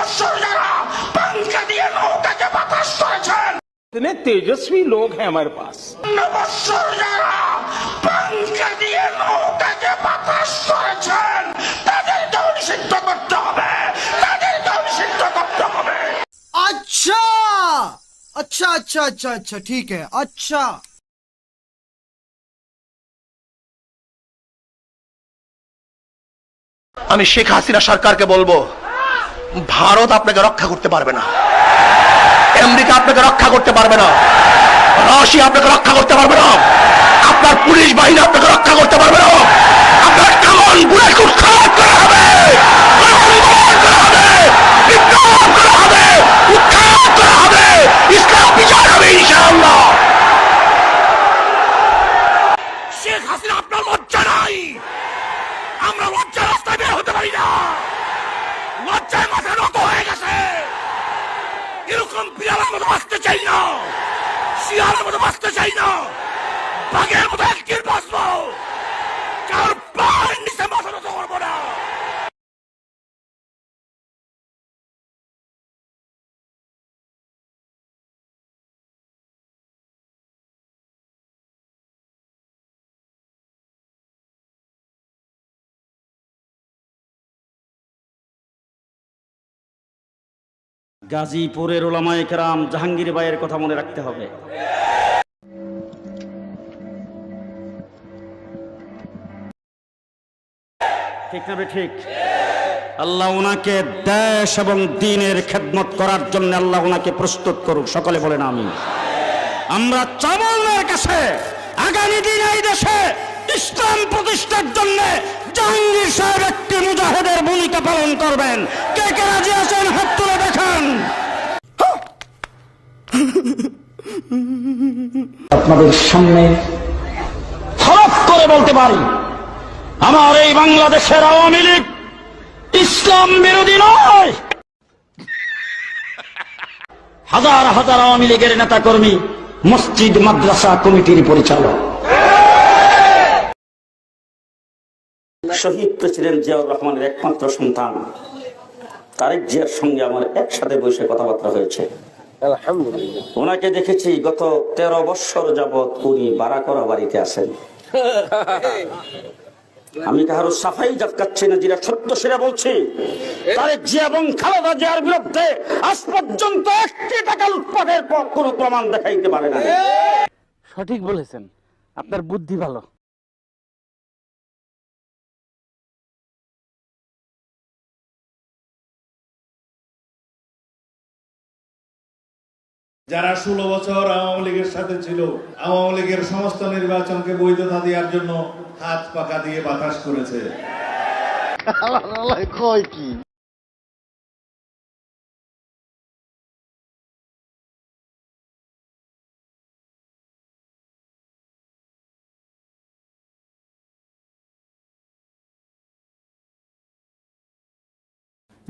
বৎসর যারা পাঙ্খা দিয়ে নৌকাকে বাতাস করেছেন इतने तेजस्वी लोग हैं हमारे पास বৎসর যারা পাঙ্খা দিয়ে নৌকাকে বাতাস করেছেন তাদেরকে নিষিদ্ধ করতে হবে তাদেরকে নিষিদ্ধ করতে হবে अच्छा अच्छा अच्छा अच्छा अच्छा ठीक है अच्छा আমি শেখ হাসিনা সরকারকে বলবো ভারত আপনাকে রক্ষা করতে পারবে না। আমেরিকা আপনাকে রক্ষা করতে পারবে না। রাশিয়া আপনাকে রক্ষা করতে পারবে না। আপনার পুলিশ বাহিনী আপনাকে রক্ষা করতে পারবে না আপনার কেমন বুলেট উৎখাত করা হবে আন্দোলন করা হবে বিপ্লব করা হবে উৎখাত করা হবে ইসলাম বিচার হবে ইনশাআল্লাহ শেখ হাসিনা আপনার লজ্জা নাই আমরা লজ্জা রাস্তায় বের হতে পারি না লজ্জায় মাথা নত হয়ে গেছে এরকম বিড়ালের মতো বাঁচতে চাই না। শিয়ালের মতো বাঁচতে চাই না। বাঘের মতো একদিন বাঁচবো। গাজীপুরের ওলামায়ে কেরাম জাহাঙ্গীর ভাইয়ের কথা মনে রাখতে হবে। ঠিক না ঠিক? আল্লাহ ওনাকে দেশ এবং দিনের খেদমত করার জন্য আল্লাহ ওনাকে প্রস্তুত করুক। সকলে বলেন আমি আমরা চামলের কাছে আগামী দিন এই দেশে ইসলাম প্রতিষ্ঠার জন্য জাহাঙ্গীর সাহেব একটি মুজাহিদের ভূমিকা পালন করবেন। কে কে রাজি আছেন? হাত আপনাদের সামনে হরফ করে বলতে পারি। আমার এই বাংলাদেশের আওয়ামী লীগ ইসলাম বিরোধী নয়। হাজার হাজার আওয়ামী লীগের নেতা কর্মী মসজিদ, মাদ্রাসা কমিটির পরিচালক। শহীদ প্রেসিডেন্ট জিয়াউর রহমানের একমাত্র সন্তান, তারেক জিয়ার সঙ্গে আমার একসাথে বসে কথাবার্তা হয়েছে। ওনাকে দেখেছি গত তেরো বৎসর যাবৎ উনি বারাকরা বাড়িতে আছেন। আমি কাহারো সাফাই জাতকাচ্ছি না যেটা সত্য সেটা বলছি। তারেক জিয়া এবং খালেদা জিয়ার বিরুদ্ধে আজ পর্যন্ত একটি টাকা পর কোনো প্রমাণ দেখাইতে পারে না। সঠিক বলেছেন। আপনার বুদ্ধি ভালো। যারা ষোলো বছর আওয়ামী লীগের সাথে ছিল, আওয়ামী লীগের সমস্ত নির্বাচনকে বৈধতা দেওয়ার জন্য হাত পাকা দিয়ে বাতাস করেছে।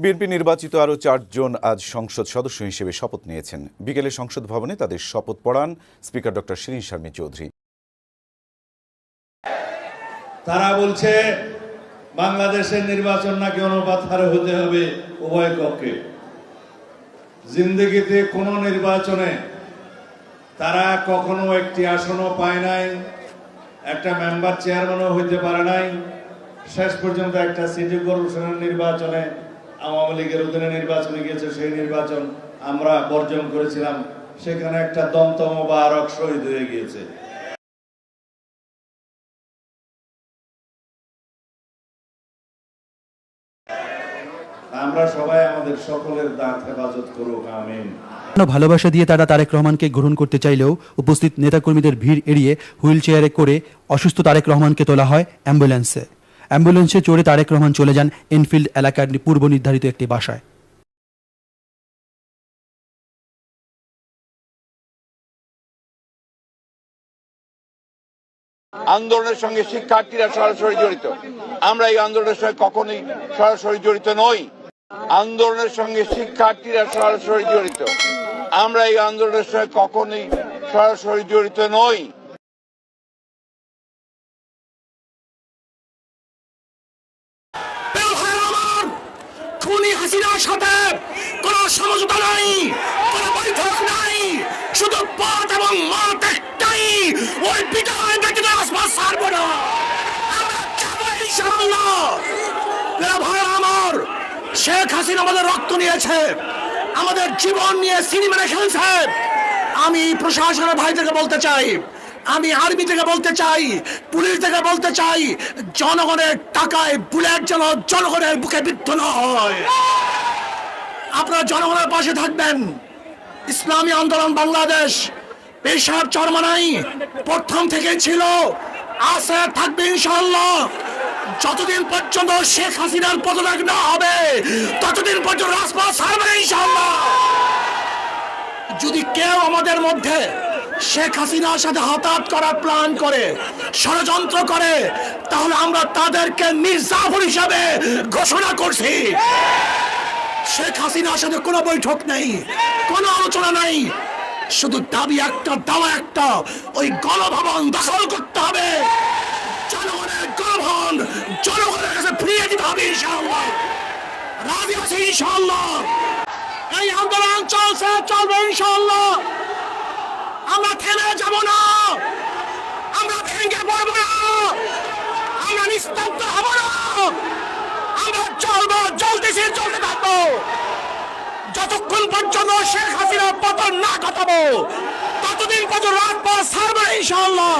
বিএনপি নির্বাচিত আরও চারজন আজ সংসদ সদস্য হিসেবে শপথ নিয়েছেন। বিকেলে সংসদ ভবনে তাদের শপথ পড়ান স্পিকার ডক্টর শিরিন শারমী চৌধুরী। তারা বলছে, বাংলাদেশের নির্বাচন নাকি অনুপাত হারে হতে হবে উভয় কক্ষে জিন্দগিতে কোন নির্বাচনে তারা কখনো একটি আসনও পায় নাই, একটা মেম্বার চেয়ারম্যানও হইতে পারে নাই, শেষ পর্যন্ত একটা সিটি কর্পোরেশনের নির্বাচনে আওয়ামী লীগের অধীনে নির্বাচনে গিয়েছে, সেই নির্বাচন আমরা বর্জন করেছিলাম। সেখানে একটা দন্ত মোবারক শহীদ হয়ে গিয়েছে। আমরা সবাই আমাদের সকলের দাঁত হেফাজত করুক, আমিন। ভালোবাসা দিয়ে তারা তারেক রহমানকে গ্রহণ করতে চাইলেও উপস্থিত নেতাকর্মীদের ভিড় এড়িয়ে হুইল চেয়ারে করে অসুস্থ তারেক রহমানকে তোলা হয় অ্যাম্বুলেন্সে। অ্যাম্বুলেন্সে চড়ে তারেক রহমান চলে যান এনফিল্ড এলাকার পূর্ব নির্ধারিত একটি বাসায়। আন্দোলনের সঙ্গে শিক্ষার্থীরা সরাসরি জড়িত। আমরা এই আন্দোলনের সঙ্গে কখনোই সরাসরি জড়িত নই। আন্দোলনের সঙ্গে শিক্ষার্থীরা সরাসরি জড়িত। আমরা এই আন্দোলনের সঙ্গে কখনোই সরাসরি জড়িত নই। হাসিনার সাথে কোন সমঝোতা নাই, কোন বৈঠক নাই, শুধু পথ এবং মত একটাই। ওই বিদায় ব্যতীত আসবাস ছাড়বো না আমার শেখ হাসিনা আমাদের রক্ত নিয়েছে। আমাদের জীবন নিয়ে সিনেমা খেলছে আমি প্রশাসনের ভাইদেরকে বলতে চাই আমি আর্মি থেকে বলতে চাই, পুলিশ থেকে বলতে চাই, জনগণের টাকায় বুলেট যেন জনগণের বুকে বিদ্ধ না হয়। আপনারা জনগণের পাশে থাকবেন। ইসলামী আন্দোলন বাংলাদেশ পেশার চরমানাই প্রথম থেকে ছিল। আছে, থাকবে ইনশাআল্লাহ। যতদিন পর্যন্ত শেখ হাসিনার পদত্যাগ না হবে, ততদিন পর্যন্ত রাজপথ ছাড়বে না ইনশাআল্লাহ। যদি কেউ আমাদের মধ্যে শেখ হাসিনার সাথে হতাহত করার প্ল্যান করে, ষড়যন্ত্র করে, তাহলে আমরা তাদেরকে মির্জাফর হিসাবে ঘোষণা করছি। শেখ হাসিনার সাথে কোনো বৈঠক নেই, কোনো আলোচনা নাই। শুধু দাবি একটা, দাওয়া একটা, ওই গণভবন দখল করতে হবে। জনগণের গণভবন, জনগণের কাছে ফিরিয়ে দিতে হবে ইনশাআল্লাহ। রাজি ইনশাআল্লাহ। এই আন্দোলন চলছে, চলবে ইনশাআল্লাহ। চলতেছে চলতে থাকব। যতক্ষণ পর্যন্ত শেখ হাসিনা পতন না ঘটাবো, ততদিন পর্যন্ত রাখব সারবে ইনশাল্লাহ